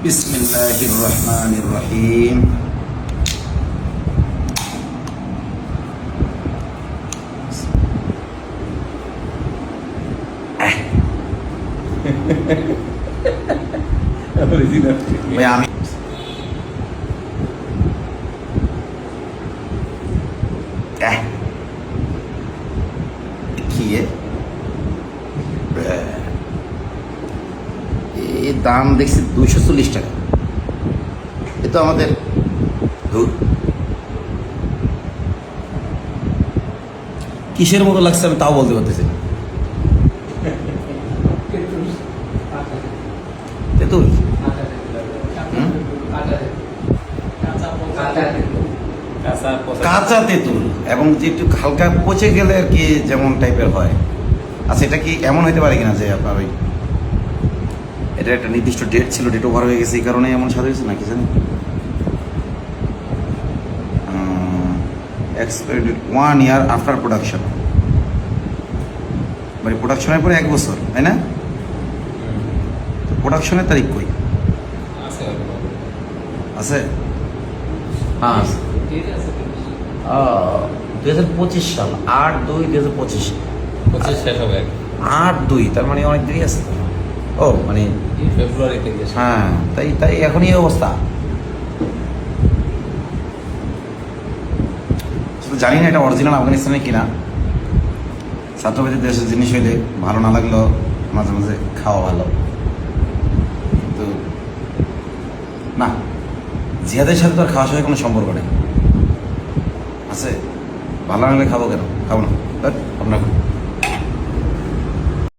بسم الله الرحمن الرحيم. ভাই দাম দেখছি দুইশো চল্লিশ টাকা। এ তো আমাদের। কিসের মতো লাগছে আমি তাও বলতে পারতেছি তেঁতুল? কাঁচা তেঁতুল। এবং যে একটু হালকা পচে গেলে আর কি যেমন টাইপের হয়। আচ্ছা এটা কি এমন হতে পারে কিনা যে আপনার ওই এটা একটা নির্দিষ্ট ডেট ছিল ডেট ওভার হয়ে গেছে এই কারণে এমন স্বাদ হয়েছে নাকি জানি? ওয়ান ইয়ার আফটার প্রোডাকশন মানে প্রোডাকশনের পরে এক বছর তাই না? প্রোডাকশনের তারিখ কই? আছে। হ্যাঁ আছে। দুই হাজার পঁচিশ সাল আট দুই দুই হাজার পঁচিশ। পঁচিশ শেষ হবে। আট দুই তার মানে অনেক দেরি আছে। ও মানে ফেব্রুয়ারি থেকে হ্যাঁ তাই তাই এখনই এই অবস্থা। শুধু জানি না এটা অরিজিনাল আফগানিস্তানের কিনা। ছাত্রবাদী দেশের জিনিস হইলে ভালো না লাগলেও মাঝে মাঝে খাওয়া ভালো। কিন্তু না জিয়াদের সাথে তো আর খাওয়া সাথে কোনো সম্পর্ক নেই। আছে ভালো না লাগলে খাব কেন? খাব না। আপনার